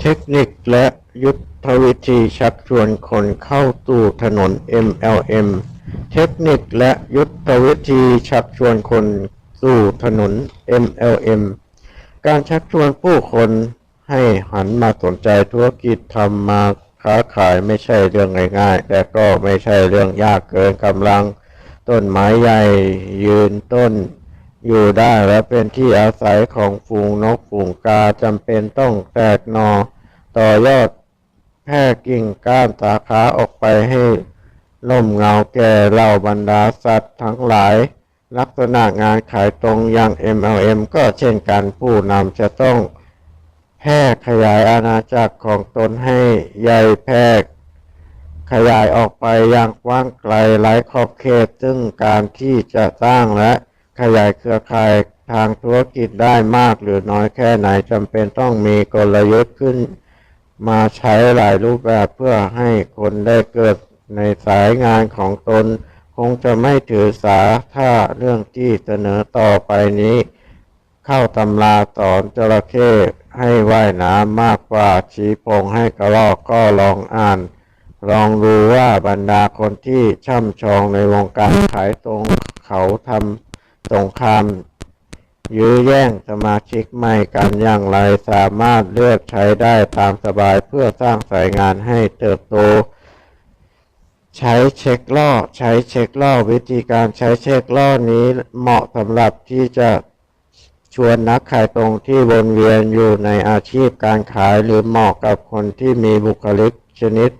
เทคนิคและยุทธวิธีชักชวนคนเข้าสู่ถนน MLM เทคนิคและยุทธวิธีชักชวนคนสู่ถนน MLM การชักชวนผู้คนให้หันมาสนใจธุรกิจทำมาค้าขายไม่ใช่เรื่องง่ายๆ แต่ก็ไม่ใช่เรื่องยากเกินกำลัง ต้นไม้ใหญ่ยืนต้น อยู่ได้และเป็นที่อาศัยของฝูงนกฝูงกาจำเป็นต้องแตกหนอ ต่อยอดแพร่กิ่งก้านสาขาออกไปให้ล่มเงาแก่เหล่าบรรดาสัตว์ทั้งหลาย ลักษณะงานขายตรงอย่าง MLM ก็เช่นกันผู้นำจะต้องแพร่ขยายอาณาจักรของตนให้ใหญ่แพร่ขยายออกไปอย่างกว้างไกลหลายขอบเขต ซึ่งการที่จะสร้างและ ขยายเครือข่ายทางธุรกิจได้มากหรือน้อยแค่ไหนจำเป็นต้องมีกลยุทธ์ขึ้น มาใช้หลายรูปแบบเพื่อให้คนได้เกิดในสายงานของตน คงจะไม่ถือสาถ้าเรื่องที่เสนอต่อไปนี้ เข้าตำราสอนจระเข้ให้ว่ายน้ำมากกว่าชี้พงให้กระรอกก็ลองอ่าน ลองดูว่าบรรดาคนที่ช่ำชองในวงการขายตรงเขาทำ สงครามยื้อแย่งสมาชิกใหม่กันอย่างไรสามารถเลือกใช้ได้ตามสบายเพื่อสร้างสายงานให้เติบโต ใช้เช็คล่อใช้เช็คล่อวิธีการใช้เช็คล่อนี้เหมาะสำหรับที่จะชวนนักขายตรงที่วนเวียนอยู่ในอาชีพการขายหรือเหมาะกับคนที่มีบุคลิกชนิด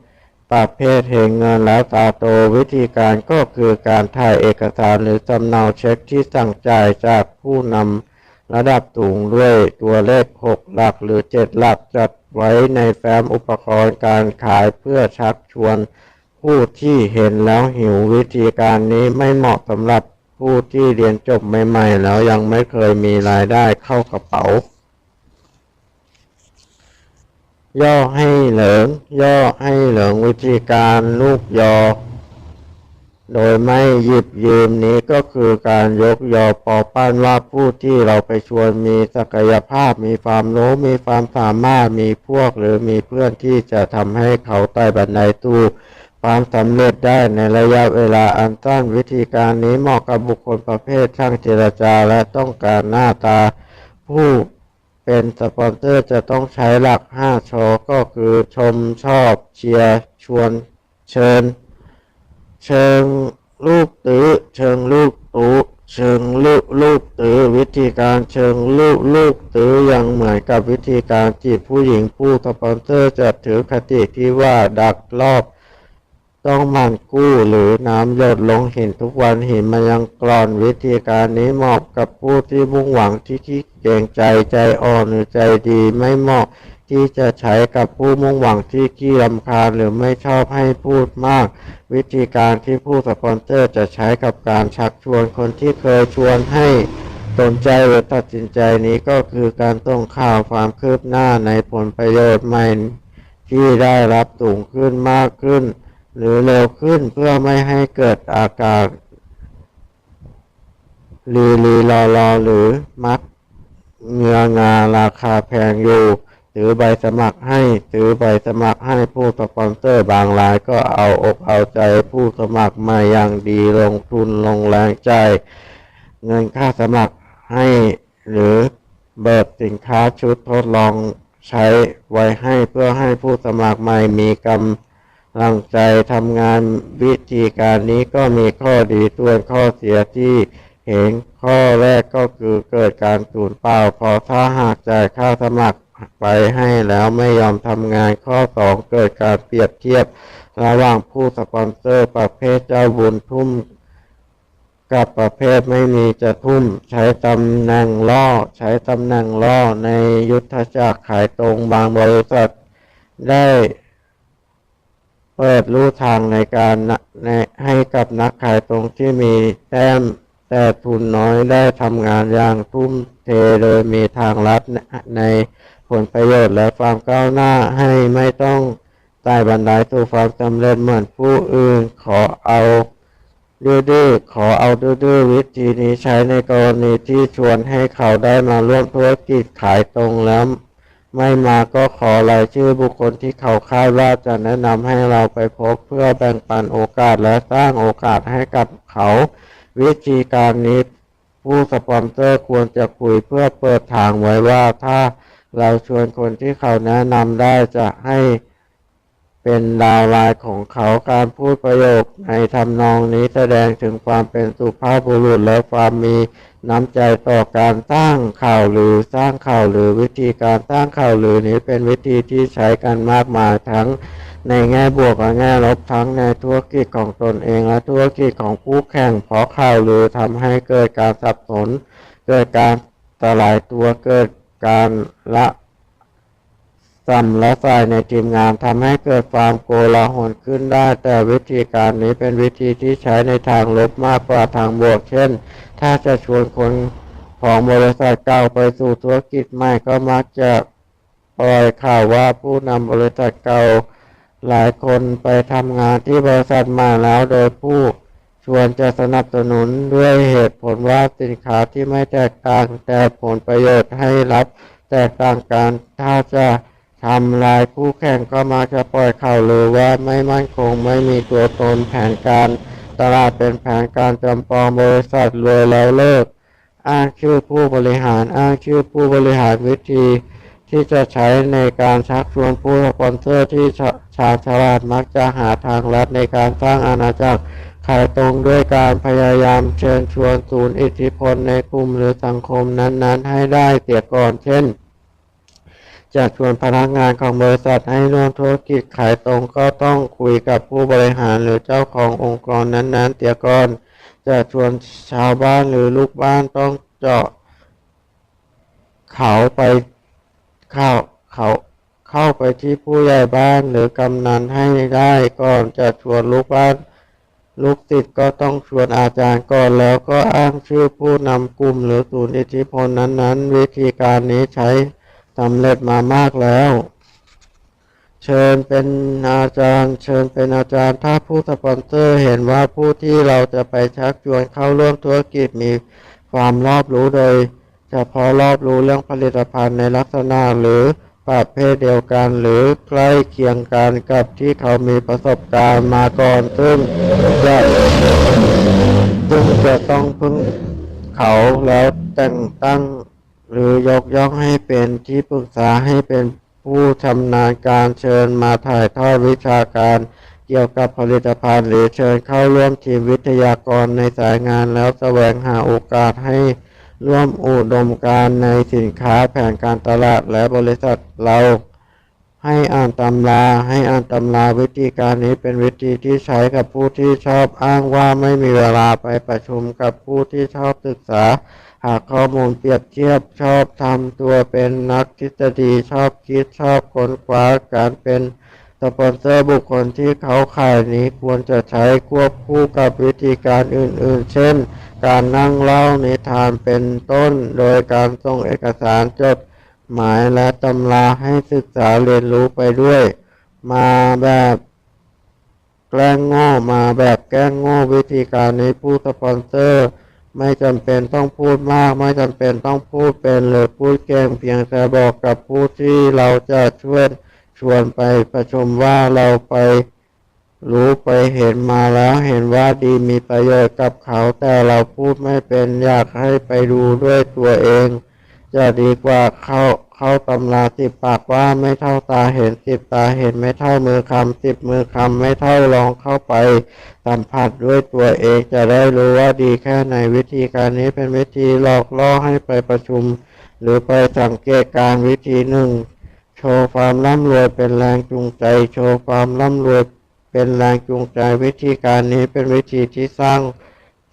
ประเภทเหงเงินแล้วตาโตวิธีการก็คือการถ่ายเอกสารหรือสำเนาเช็คที่สั่งจ่ายจากผู้นำระดับสูงด้วยตัวเลข 6 หลักหรือ 7 หลักจัดไว้ในแฟ้มอุปกรณ์การขายเพื่อชักชวน ผู้ที่เห็นแล้วหิววิธีการนี้ไม่เหมาะสำหรับผู้ที่เรียนจบใหม่ ๆ แล้วยังไม่เคยมีรายได้เข้ากระเป๋า ย่อให้เหลิงย่อให้เหลิงวิธีการลูกยอ โดยไม่หยิบยืมนี้ก็คือการยกยอปอปั้นว่าผู้ที่เราไปชวนมีศักยภาพมีความรู้มีความสามารถมีพวกหรือมีเพื่อนที่จะทำให้เขาไต่บันไดตู้ความสำเร็จได้ในระยะเวลาอันสั้นวิธีการนี้เหมาะกับบุคคลประเภทช่างเจรจาและต้องการหน้าตาผู้ เป็นสปอนเซอร์จะต้องใช้หลัก 5 ชอ ก็คือชมชอบเชียร์ชวนเชิญ เชิงลูกตื้อเชิงลูกตู้เชิงลูกลูกตื้อวิธีการเชิงลูกลูกตื้อยังเหมือนกับวิธีการจีบผู้หญิงผู้สปอนเซอร์จะถือคติที่ว่าดักรอบ ต้องหมันกู้หรือน้ำหยดลงหินทุกวันหินมันยังกรอนวิธีการนี้เหมาะกับผู้ที่มุ่งหวังที่ขี้เกรงใจใจอ่อนหรือใจดีไม่เหมาะที่จะใช้กับผู้มุ่งหวังที่ขี้รำคาญหรือไม่ชอบให้พูดมาก วิธีการที่ผู้สปอนเซอร์จะใช้กับการชักชวนคนที่เคยชวนให้สนใจหรือตัดสินใจนี้ก็คือการต้องข่าวความคืบหน้าในผลประโยชน์ใหม่ที่ได้รับสูงขึ้นมากขึ้น หรือเร็วขึ้นเพื่อไม่ให้เกิดอากาศลีลีรอรอหรือมักเงืองาราคาแพงอยู่ถือใบสมัครให้ถือใบสมัครให้ผู้สปอนเซอร์บางรายก็เอาอกเอาใจผู้สมัครมาอย่างดีลงทุนลงแรงใจ เงินค่าสมัครให้หรือเบิกสินค้าชุดทดลองใช้ไว้ให้เพื่อให้ผู้สมัครใหม่มีกำ ลังใจทำงานวิธีการนี้ก็มีข้อดีส่วนข้อเสียที่เห็นข้อแรกก็คือเกิดการสูญเปล่าพอถ้าหากจ่ายค่าสมัครไปให้แล้วไม่ยอมทำงานข้อสองเกิดการเปรียบเทียบ ระหว่างผู้สปอนเซอร์ประเภทเจ้าบุญทุ่ม กับประเภทไม่มีจะทุ่ม ใช้ตำแหน่งล่อ ใช้ตำแหน่งล่อในยุทธจักรขายตรงบางบริษัทได้ เปิดรูทางในการใให้กับนักขายตรงที่มีแต้มแต่ทุนน้อยได้ทำงานอย่างทุ่มเทโดยมีทางลัดในผลประโยชน์และความก้าวหน้าให้ไม่ต้องไต่บันไดสู่ความสำเร็จเหมือนผู้อื่นขอเอาดื้อๆขอเอาดื้อๆวิธีนี้ใช้ในกรณีที่ชวนให้เขาได้มาร่วมธุรกิจขายตรงแล้ว ไม่มาก็ขอรายชื่อบุคคลที่เขาคาดว่าจะแนะนำให้เราไปพบเพื่อแบ่งปันโอกาสและสร้างโอกาสให้กับเขา วิธีการนี้ผู้สปอนเซอร์ควรจะคุยเพื่อเปิดทางไว้ว่าถ้าเราชวนคนที่เขาแนะนำได้จะให้ เป็นดาวลน์ของเขาการพูดประโยคในทำนองนี้แสดงถึงความเป็นสุภาพบุรุษและความมีน้ำใจต่อการสร้างข่าวหรือสร้างข่าวหรือวิธีการสร้างข่าวหรือนี้เป็นวิธีที่ใช้กันมากมายทั้งในแง่บวกและแง่ลบทั้งในธุรกิจของตนเองและธุรกิจของคู่แข่งเพราะข่าวหรือทำให้เกิดการสับสน เกิดการสลายตัวเกิดการละ สัมและฝ่ายในทีมงานทำให้เกิดความโกลาหลขึ้นได้ แต่วิธีการนี้เป็นวิธีที่ใช้ในทางลบมากกว่าทางบวก เช่น ถ้าจะชวนคนของบริษัทเก่าไปสู่ธุรกิจใหม่ก็มักจะปล่อยข่าวว่าผู้นำบริษัทเก่าหลายคนไปทำงานที่บริษัทใหม่แล้วโดยผู้ชวนจะสนับสนุนด้วยเหตุผลว่าสินค้าที่ไม่แตกต่างแต่ผลประโยชน์ให้รับแตกต่างกันถ้าจะ ทำลายคู่แข่งก็มักจะปล่อยข่าวลือว่าไม่มั่นคงไม่มีตัวตนแผนการตลาดเป็นแผนการจำปองบริษัทรวยแล้วเลิก อ้างชื่อผู้บริหารอ้างชื่อผู้บริหารวิธี ที่จะใช้ในการชักชวนผู้สปอนเซอร์ที่ชาชาญฉลาดมักจะหาทางลัดในการสร้างอาณาจักรขายตรงด้วยการพยายามเชิญชวนศูนย์อิทธิพลในกลุ่มหรือสังคมนั้นๆ ให้ได้เสียก่อนเช่น จะชวนพนักงานของบริษัทให้ร่วมธุรกิจขายตรงก็ต้องคุยกับผู้บริหารหรือเจ้าขององค์กรนั้นๆเสียก่อนจะชวนชาวบ้านหรือลูกบ้านต้องเจาะเขาไปเข้าเขาเข้าไปที่ผู้ใหญ่บ้านหรือกำนันให้ได้ก่อนจะชวนลูกบ้าน ลูกติดก็ต้องชวนอาจารย์ก่อนแล้วก็อ้างชื่อผู้นำกลุ่มหรือศูนย์อิทธิพลนั้นๆ วิธีการนี้ใช้ สำเร็จมามากแล้ว เชิญเป็นอาจารย์ เชิญเป็นอาจารย์ถ้าผู้สปอนเซอร์เห็นว่าผู้ที่เราจะไปชักชวนเข้าร่วมธุรกิจมีความรอบรู้โดยเฉพาะรอบรู้เรื่องผลิตภัณฑ์ในลักษณะหรือประเภทเดียวกันหรือใกล้เคียงกันกับที่เขามีประสบการณ์มาก่อนซึ่งจะซึ่งจะต้องพึ่งเขาแล้วแต่งตั้ง หรือยกย่องให้เป็นที่ปรึกษาให้เป็นผู้ชำนาญการเชิญมาถ่ายทอดวิชาการเกี่ยวกับผลิตภัณฑ์ หรือเชิญเข้าร่วมทีมวิทยากรในสายงานแล้วแสวงหาโอกาสให้ร่วมอุดมการในสินค้าแผนการตลาดและบริษัทเรา ให้อ่านตำราให้อ่านตำราวิธีการนี้เป็นวิธีที่ใช้กับผู้ที่ชอบอ้างว่าไม่มีเวลาไปประชุมกับผู้ที่ชอบศึกษา หาข้อมูลเปรียบเทียบชอบทำตัวเป็นนักทฤษฎีชอบคิดชอบค้นคว้าการเป็นสปอนเซอร์บุคคลที่เขาขายนี้ควรจะใช้ควบคู่กับวิธีการอื่นๆ เช่น การนั่งเล่านิทานเป็นต้น โดยการส่งเอกสารจดหมายและตำราให้ศึกษาเรียนรู้ไปด้วย มาแบบแกล้งโง่มาแบบแกล้งโง่วิธีการนี้ผู้สปอนเซอร์ ไม่จำเป็นต้องพูดมาก ไม่จำเป็นต้องพูดเป็นหรือพูดเก่งเพียงแต่บอกกับผู้ที่เราจะช่วยชวนไปประชุมว่าเราไปรู้ไปเห็นมาแล้วเห็นว่าดีมีประโยชน์กับเขา แต่เราพูดไม่เป็นอยากให้ไปดูด้วยตัวเอง จะดีกว่าเข้าเข้าตำราสิบปากว่าไม่เท่าตาเห็นสิบตาเห็นไม่เท่ามือคำสิบมือคำไม่เท่าลองเข้าไปสัมผัสด้วยตัวเองจะได้รู้ว่าดีแค่ไหนวิธีการนี้เป็นวิธีหลอกล่อให้ไปประชุม หรือไปสังเกตการวิธีหนึ่ง โชว์ความร่ำรวยเป็นแรงจูงใจ โชว์ความร่ำรวยเป็นแรงจูงใจวิธีการนี้เป็นวิธีที่สร้าง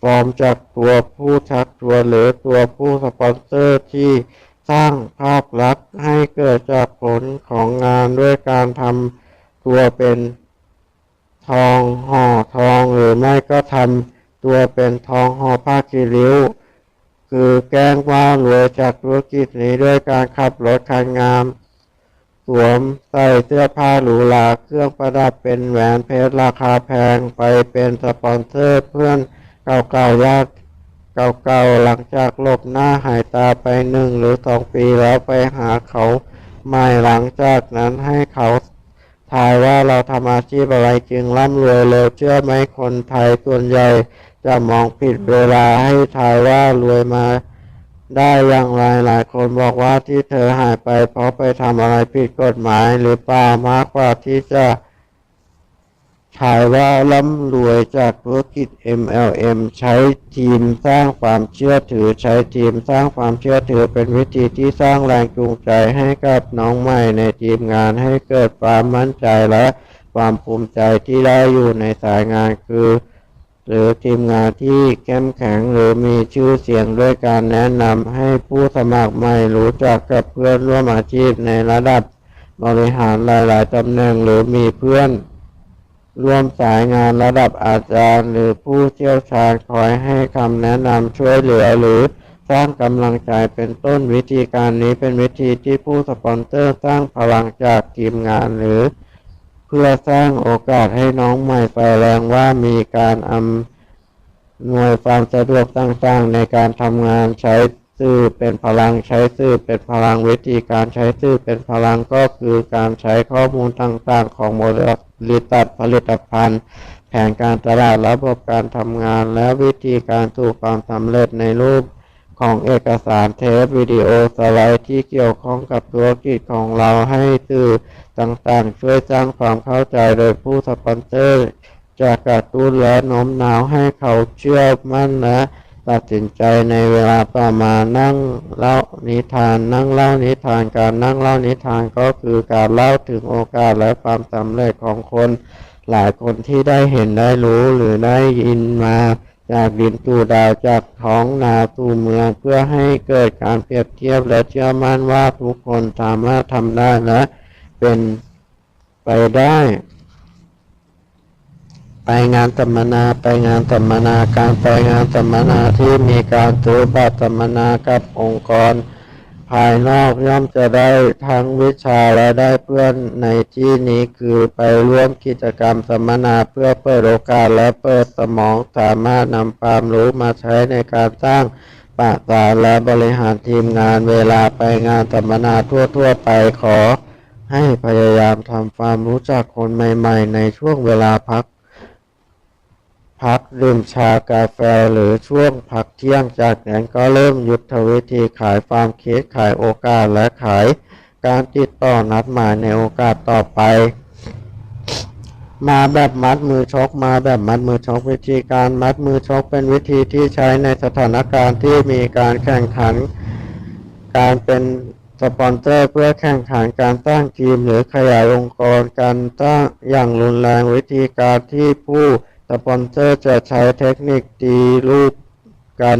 ฟอร์มจากตัวผู้ชักชวนหรือตัวผู้สปอนเซอร์ที่สร้างภาพลักษณ์ให้เกิดจากผลของงานด้วยการทำตัวเป็นทองห่อทองหรือไม่ก็ทำตัวเป็นทองห่อผ้าคีริ้ว คือแกล้งว่ารวยจากธุรกิจนี้ด้วยการขับรถคันงาม สวมใส่เสื้อผ้าหรูหราเครื่องประดับเป็นแหวนเพชรราคาแพงไปเป็นสปอนเซอร์เพื่อน เก่าๆญาติเก่าๆหลังจากหลบหน้าหายตาไปหนึ่งหรือสองปีแล้วไปหาเขาใหม่หลังจากนั้นให้เขาทายว่าเราทำอาชีพอะไรจึงร่ำรวยเร็วเชื่อไหมคนไทยส่วนใหญ่จะมองผิดเวลาให้ทายว่ารวยมาได้อย่างไรหลายคนบอกว่าที่เธอหายไปเพราะไปทำอะไรผิดกฎหมายหรือเปล่ามากกว่าที่จะ ทายว่าร่ำรวยจากธุรกิจ MLM ใช้ทีมสร้างความเชื่อถือ ใช้ทีมสร้างความเชื่อถือเป็นวิธีที่สร้างแรงจูงใจให้กับน้องใหม่ในทีมงานให้เกิดความมั่นใจและความภูมิใจที่ได้อยู่ในสายงานคือ หรือทีมงานที่เข้มแข็งหรือมีชื่อเสียงด้วยการแนะนำให้ผู้สมัครใหม่รู้จักกับเพื่อนร่วมอาชีพในระดับบริหารหลาย ๆตำแหน่งหรือมีเพื่อน ร่วมสายงานระดับอาจารย์หรือผู้เชี่ยวชาญคอยให้คำแนะนำช่วยเหลือหรือสร้างกำลังใจเป็นต้นวิธีการนี้เป็นวิธีที่ผู้สปอนเซอร์สร้างพลังจากทีมงานหรือ เพื่อสร้างโอกาสให้น้องใหม่ไฟแรงว่ามีการอำนวยความสะดวกต่างๆในการทำงานใช้ สื่อเป็นพลังใช้สื่อเป็นพลังวิธีการใช้สื่อเป็นพลังก็คือการใช้ข้อมูลต่างๆ ของบริษัทผลิตภัณฑ์ แผนการตลาดระบบการทำงาน และวิธีการสู่ความสำเร็จในรูปของเอกสารเทปวิดีโอสไลด์ที่เกี่ยวข้องกับธุรกิจของเราให้สื่อต่างๆ ช่วยสร้างความเข้าใจโดยผู้สปอนเซอร์จะกระตุ้นและโน้มน้าวให้เขาเชื่อมั่นและ ตัดสินใจในเวลาต่อมานั่งเล่านิทานนั่งเล่านิทานการนั่งเล่านิทานก็คือการเล่าถึงโอกาสและความสำเร็จของคน หลายคนที่ได้เห็นได้รู้หรือได้ยินมาจากดินตูดาวจากท้องนาสู่เมืองเพื่อให้เกิดการเปรียบเทียบและเชื่อมั่นว่าทุกคนสามารถทำได้และเป็นไปได้ ไปงานสัมมนาไปงานสัมมนาการไปงานสัมมนาที่มีการซื้อบัตรสัมมนากับองค์กร ภายนอกย่อมจะได้ทั้งวิชาและได้เพื่อนในที่นี้คือไปร่วมกิจกรรมสัมมนาเพื่อเปิดโอกาสและเปิดสมองสามารถนำความรู้มาใช้ในการสร้างปะสาและบริหารทีมงานเวลาไปงานสัมมนาทั่วๆไปขอให้พยายามทำความรู้จักคนใหม่ ๆ ในช่วงเวลาพัก พักดื่มชากาแฟหรือช่วงพักเที่ยงจากนั้นก็เริ่มยุทธวิธีขายฟาร์มเคสขายโอกาสและขายการติดต่อนัดหมายในโอกาสต่อไป มาแบบมัดมือชกมาแบบมัดมือชกวิธีการมัดมือชกเป็นวิธีที่ใช้ในสถานการณ์ที่มีการแข่งขัน การเป็นสปอนเซอร์เพื่อแข่งขันการสร้างทีมหรือขยายองค์กรการสร้างอย่างรุนแรงวิธีการที่ผู้ สปอนเซอร์จะใช้เทคนิคตีลูกกัน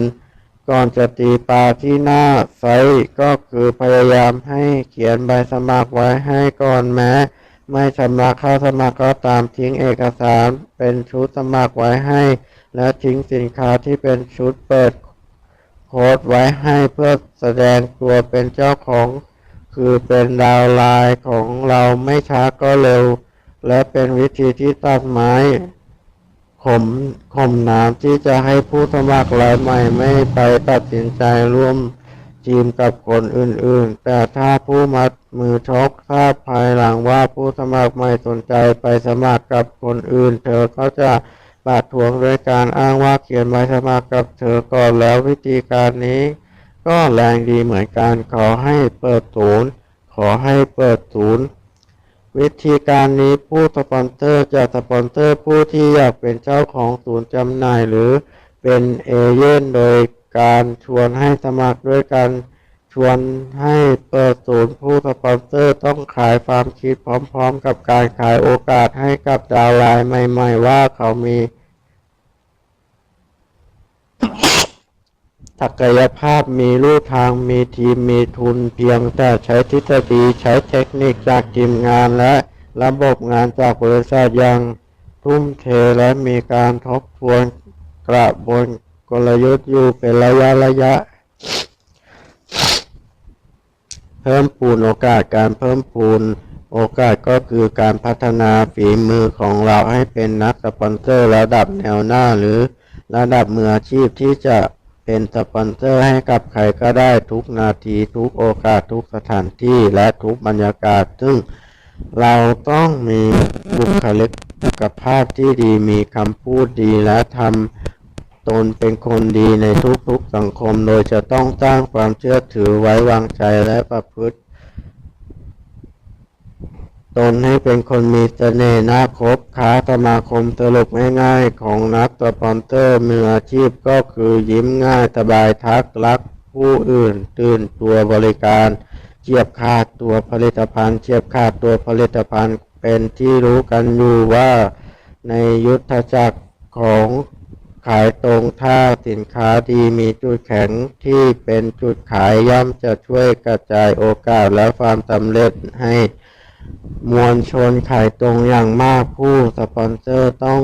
ก่อนจะตีปลาที่หน้าไซต์ก็คือพยายามให้เขียนใบสมัครไว้ให้ก่อนแม้ ไม่ชำระค่าสมัครก็ตามทิ้งเอกสารเป็นชุดสมัครไว้ให้ และทิ้งสินค้าที่เป็นชุดเปิดโค้ดไว้ให้เพื่อแสดงตัวเป็นเจ้าของ คือเป็นดาวไลน์ของเราไม่ช้าก็เร็ว และเป็นวิธีที่ตัดไม้ ข่มข่มน้ำที่จะให้ผู้สมัครรายใหม่ไม่ไปตัดสินใจร่วมทีมกับคนอื่นๆ แต่ถ้าผู้มัดมือชกทราบภายหลังว่าผู้สมัครไม่สนใจไปสมัครกับคนอื่น เธอก็จะบาดทวงด้วยการอ้างว่าเขียนใบสมัครกับเธอก่อนแล้ววิธีการนี้ ก็แรงดีเหมือนกันขอให้เปิดศูนย์ขอให้เปิดศูนย์ วิธีการนี้ผู้สปอนเซอร์จะสปอนเซอร์ผู้ที่อยากเป็นเจ้าของศูนย์จำหน่ายหรือเป็นเอเย่นโดยการชวนให้สมัครด้วยกันชวนให้เปิดศูนย์ผู้สปอนเซอร์ต้องขายความคิดพร้อมๆ กับการขายโอกาสให้กับดาวไลน์ใหม่ ๆ ว่าเขามี ศักยภาพมีรูทางมีทีมมีทุนเพียงแต่ใช้ทฤษฎีใช้เทคนิคจากทีมงานและระบบงานจากบริษัทย่างทุ่มเทและมีการทบทวนกระบวนกลยุทธ์อยู่เป็นระยะระยะ เพิ่มพูนโอกาสการเพิ่มพูนโอกาสก็คือการพัฒนาฝีมือของเราให้เป็นนักสปอนเซอร์ระดับแนวหน้าหรือระดับมืออาชีพที่จะ เป็นสปอนเซอร์ให้กับใครก็ได้ทุกนาทีทุกโอกาสทุกสถานที่และทุกบรรยากาศ ซึ่งเราต้องมีบุคลิกภาพที่ดีมีคำพูดดีและทำตนเป็นคนดีในทุกๆสังคม โดยจะต้องสร้างความเชื่อถือไว้วางใจและประพฤติ ตนให้เป็นคนมีเสน่ห์น่าคบค้าสมาคมสรุปง่ายๆ ของนักสปอนเซอร์มืออาชีพก็คือยิ้มง่ายสบายทักรักผู้อื่น ตื่นตัวบริการเทียบขาดตัวผลิตภัณฑ์เทียบขาดตัวผลิตภัณฑ์เป็นที่รู้กันอยู่ว่า ในยุทธจักรของขายตรงถ้าสินค้าดีมีจุดแข็งที่เป็นจุดขายย่อมจะช่วยกระจายโอกาสและความสำเร็จให้ มวลชนขายตรงอย่างมากผู้สปอนเซอร์ต้อง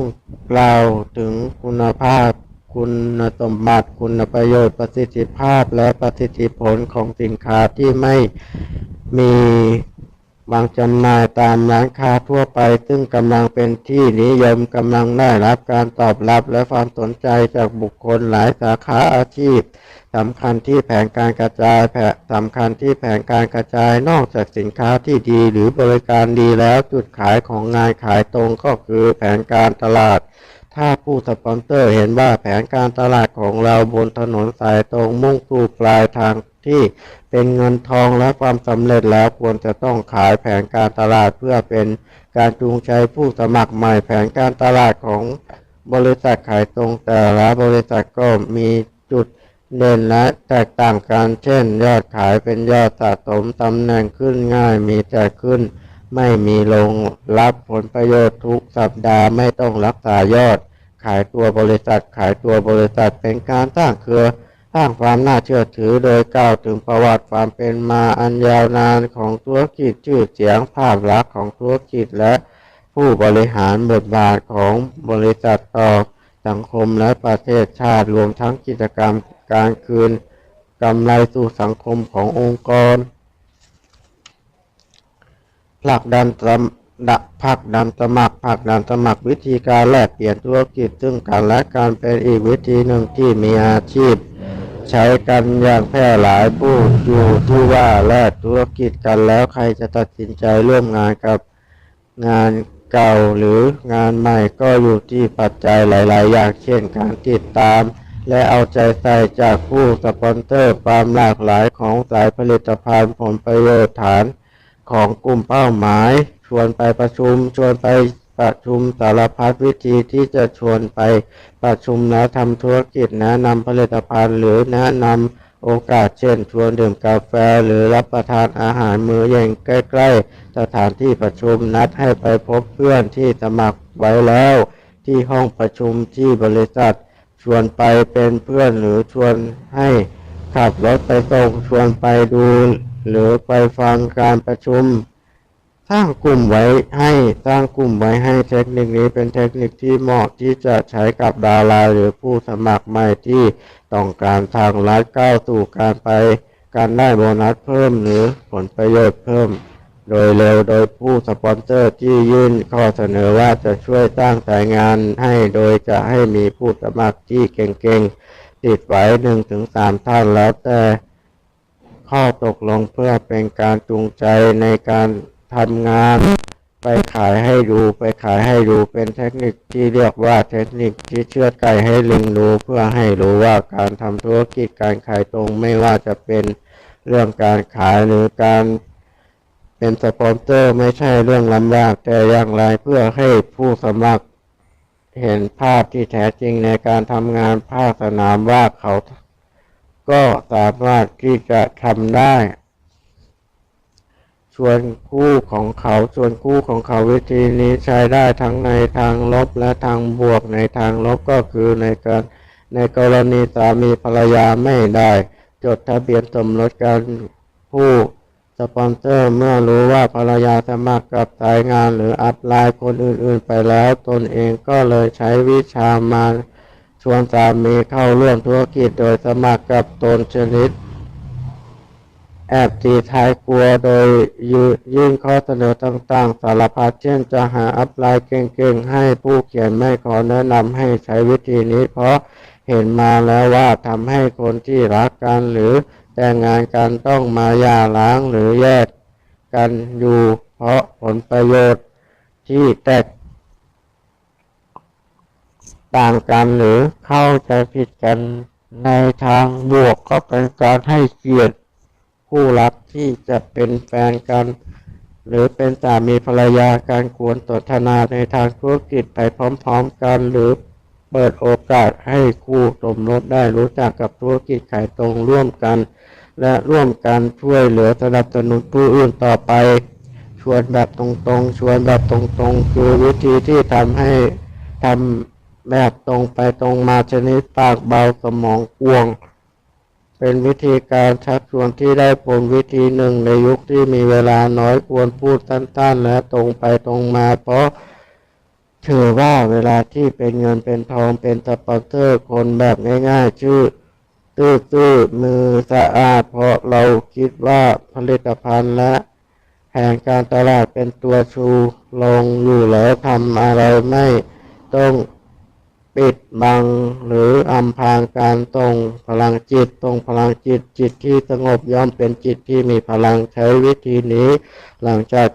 กล่าวถึงคุณภาพ คุณสมบัติ คุณประโยชน์ประสิทธิภาพและประสิทธิผลของสินค้าที่ไม่มีวางจำหน่ายตามร้านค้าทั่วไป ซึ่งกำลังเป็นที่นิยมกำลังได้รับการตอบรับและความสนใจจากบุคคลหลายสาขาอาชีพ สำคัญที่แผนการกระจายแผนสำคัญที่แผนการกระจายนอกจากสินค้าที่ดีหรือบริการดีแล้วจุดขายของงานขายตรงก็คือแผนการตลาด ถ้าผู้สปอนเซอร์เห็นว่าแผนการตลาดของเราบนถนนสายตรงมุ่งสู่ปลายทางที่เป็นเงินทองและความสำเร็จแล้วควรจะต้องขายแผนการตลาดเพื่อเป็นการจูงใจผู้สมัครใหม่แผนการตลาดของบริษัทขายตรงแต่ละบริษัทก็มีจุด เด่นและแตกต่างกันเช่น ยอดขายเป็นยอดสะสมตำแหน่งขึ้นง่ายมีแต่ขึ้น ไม่มีลงรับผลประโยชน์ทุกสัปดาห์ไม่ต้องรักษายอด ขายตัวบริษัทขายตัวบริษัทเป็นการสร้างเครือสร้างความน่าเชื่อถือโดยกล่าวถึงประวัติความเป็นมาอันยาวนานของธุรกิจชื่อเสียงภาพลักษณ์ของธุรกิจและผู้บริหารบทบาทของบริษัทต่อสังคมและประเทศชาติรวมทั้งกิจกรรม การคืนกำไรสู่สังคมขององค์กรผลักดันสมดะผลักดันสมัครผลักดันสมัครวิธีการแลกเปลี่ยนธุรกิจ ซึ่งกันและการเป็นอีกวิธีหนึ่งที่มีอาชีพ ใช้กันอย่างแพร่หลายผู้อยู่ที่ว่าแลกธุรกิจกันแล้วใครจะตัดสินใจร่วมงานกับงานเก่าหรืองานใหม่ก็อยู่ที่ปัจจัยหลาย ๆ อย่างเช่นการติดตาม และเอาใจใส่จากผู้สปอนเซอร์ความหลากหลายของสายผลิตภัณฑ์ผลประโยชน์ฐานของกลุ่มเป้าหมาย ชวนไปประชุม ชวนไปประชุมสารพัดวิธีที่จะชวนไปประชุมแล้วทำธุรกิจนะนำผลิตภัณฑ์หรือแนะนำโอกาสเช่น ชวนดื่มกาแฟหรือรับประทานอาหารมื้อเย็นใกล้ ๆ สถานที่ประชุมนัดให้ไปพบเพื่อนที่สมัครไว้แล้ว ที่ห้องประชุมที่บริษัท ชวนไปเป็นเพื่อนหรือชวนให้ขับรถไปส่งชวนไปดู หรือไปฟังการประชุม สร้างกลุ่มไว้ให้สร้างกลุ่มไว้ให้เทคนิคนี้เป็นเทคนิคที่เหมาะที่จะใช้กับดาราหรือผู้สมัครใหม่ที่ต้องการทางลัดก้าวสู่การไป การได้โบนัสเพิ่มหรือผลประโยชน์เพิ่ม โดยเร็วโดยผู้สปอนเซอร์ที่ยื่นข้อเสนอว่าจะช่วยสร้างสายงานให้โดยจะให้มีผู้สมัครที่เก่งๆ ติดไว้หนึ่งถึงสามท่านแล้วแต่ข้อตกลงเพื่อเป็นการจูงใจในการทำงาน ไปขายให้ดูไปขายให้ดูเป็นเทคนิคที่เรียกว่าเทคนิคที่เชื่อดไก่ให้ลิงรู้เพื่อให้รู้ว่าการทำธุรกิจการขายตรงไม่ว่าจะเป็นเรื่องการขายหรือการ เป็นสปอนเซอร์ไม่ใช่เรื่องลำบากแต่อย่างไรเพื่อให้ผู้สมัคร เห็นภาพที่แท้จริงในการทำงานภาคสนามว่าเขา ก็สามารถที่จะทำได้ส่วนคู่ของเขาส่วนคู่ของเขาวิธีนี้ใช้ได้ทั้งในทางลบและทางบวกในทางลบก็คือในการในกรณีสามีภรรยาไม่ได้ จดทะเบียนสมรสกันผู้ ปอนเซอร์เมื่อรู้ว่าภรรยาสมัครกับสายงานหรืออัพไลน์คนอื่นๆไปแล้ว ตนเองก็เลยใช้วิชามาชวนสามีเข้าร่วมธุรกิจโดยสมัครกับตนชนิด แอบตีท้ายครัวโดยยืยื่นข้อเสนอต่างๆ สารพัดเช่นจะหาอัพไลน์เก่งๆ ให้ผู้เขียนไม่ขอแนะนำให้ใช้วิธีนี้ เพราะเห็นมาแล้วว่าทำให้คนที่รักกันหรือ แต่งงานกันต้องมาหย่าร้างหรือแยกกันอยู่ เพราะผลประโยชน์ที่แตกต่างกันหรือเข้าใจผิดกันในทางบวกก็เป็นการให้เกียรติผู้รักที่จะเป็นแฟนกัน หรือเป็นสามีภรรยาการควรสนทนาในทางธุรกิจไปพร้อมๆกันหรือ เปิดโอกาสให้คู่สมรสได้รู้จักกับธุรกิจขายตรงร่วมกัน และร่วมกันช่วยเหลือสนับสนุนผู้อื่นต่อไป ชวนแบบตรงๆ ชวนแบบตรงๆ คือวิธีที่ทำให้ทำแบบตรงไปตรงมาชนิดปากเบาสมองกวง เป็นวิธีการชักชวนที่ได้ผลวิธีหนึ่งในยุคที่มีเวลาน้อยควรพูดสั้นๆ และตรงไปตรงมาเพราะ ถือว่าเวลาที่เป็นเงินเป็นทองเป็นสปอนเซอร์คนแบบง่ายๆชื่อตื้อๆมือสะอาดเพราะเราคิดว่าผลิตภัณฑ์และแผนการตลาดเป็นตัวชูลงอยู่แล้วทำอะไรไม่ต้องปิดบังหรืออำพรางการตรงพลังจิตตรงพลังจิตจิตที่สงบย่อมเป็นจิตที่มีพลังใช้วิธีนี้ หลังจาก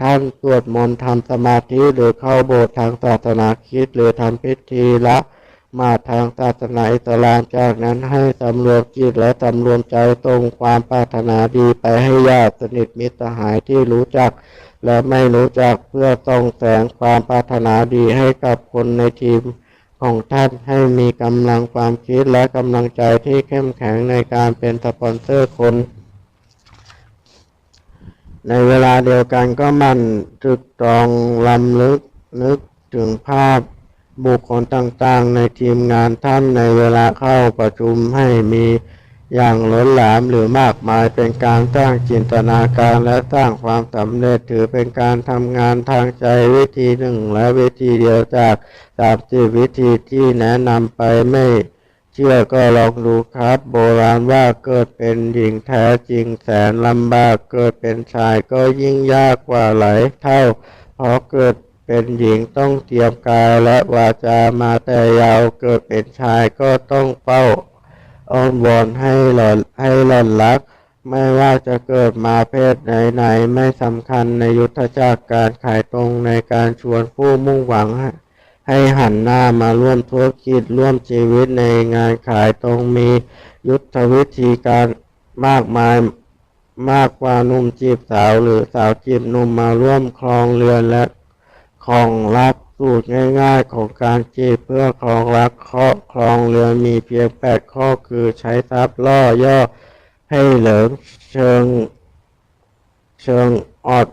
ท่านสวดมนต์ทำสมาธิหรือเข้าโบสถ์ทางศาสนาคริดหรือทำพิธีละมาทางศาสนาอิสลามจากนั้นให้สำรวมจิตและสำรวมใจตรงความปรารถนาดีไปให้ญาติสนิทมิตรสหายที่รู้จัก และไม่รู้จักเพื่อส่องแสงความปรารถนาดีให้กับคนในทีมของท่านให้มีกำลังความคิดและกำลังใจที่เข้มแข็งในการเป็นสปอนเซอร์คน ในเวลาเดียวกันก็มันตรึกตรองลำลึกนึกถึงภาพบุคคลต่างๆ ในทีมงานท่านในเวลาเข้าประชุมให้มีอย่างล้นหลามหรือมากมายเป็นการสร้างจินตนาการและสร้างความสำเร็จถือเป็นการทำงานทางใจวิธีหนึ่งและวิธีเดียวจากสามสิบวิธีที่แนะนำไปไม่ ชื่อก็ลองดูครับ โบราณว่าเกิดเป็นหญิงแท้จริงแสนลำบากเกิดเป็นชายก็ยิ่งยากกว่าหลายเท่าเพราะเกิดเป็นหญิงต้องเตรียมกายและวาจามาแต่ยาวเกิดเป็นชายก็ต้องเฝ้าอ้อนวอนให้หล่อนให้หล่อนรัก ไม่ว่าจะเกิดมาเพศไหนๆไม่สำคัญในยุทธจักรการขายตรงในการชวนผู้มุ่งหวัง ให้หันหน้ามาร่วมธุรกิจร่วมชีวิตในงานขายตรงมียุทธวิธีการมากมายมากกว่าหนุ่มจีบสาวหรือสาวจีบหนุ่มมาร่วมครองเรือนและครองรักสูตรง่ายๆของการจีบเพื่อครองรักเคาะครองเรือนมีเพียงแปดข้อคือใช้ทรัพย์ล่อย่อให้เหลิงเชิง เชิงออด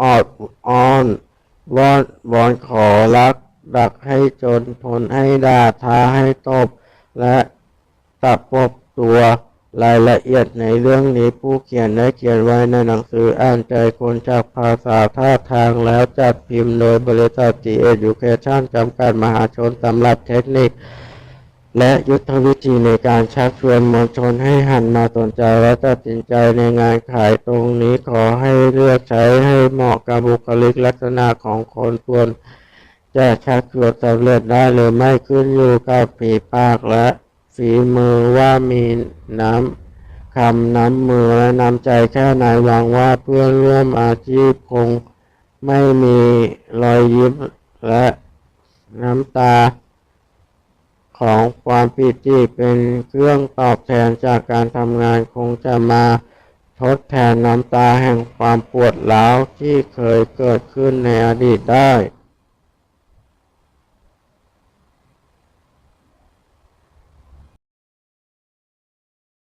ออดอ้อนวอนวอนขอรัก ดักให้จนทนให้ด่าท้าให้ตบ และตับปบตัวรายละเอียดในเรื่องนี้ผู้เขียนได้เขียนไว้ในหนังสืออ่านใจคนจากภาษาท่าทางแล้วจัดพิมพ์โดยบริษัทจีเอ u c a t i o n จำกัดมหาชนสำหรับเทคนิค และยุทธวิธีในการชักชวนมวลชนให้หันมาสนใจและตัดสินใจในงานขายตรงนี้ขอให้เลือกใช้ให้เหมาะกับบุคลิกลักษณะของคนส่วน จะชักชวนสำเร็จได้หรือไม่ขึ้นอยู่กับฝีปากและฝีมือว่ามีน้ำคำน้ำมือและน้ำใจแค่ไหนหวังว่าเพื่อนร่วมอาชีพคงไม่มีรอยยิ้มและน้ำตาของความปิติเป็นเครื่องตอบแทนจากการทำงานคงจะมาทดแทนน้ำตาแห่งความปวดร้าวที่เคยเกิดขึ้นในอดีตได้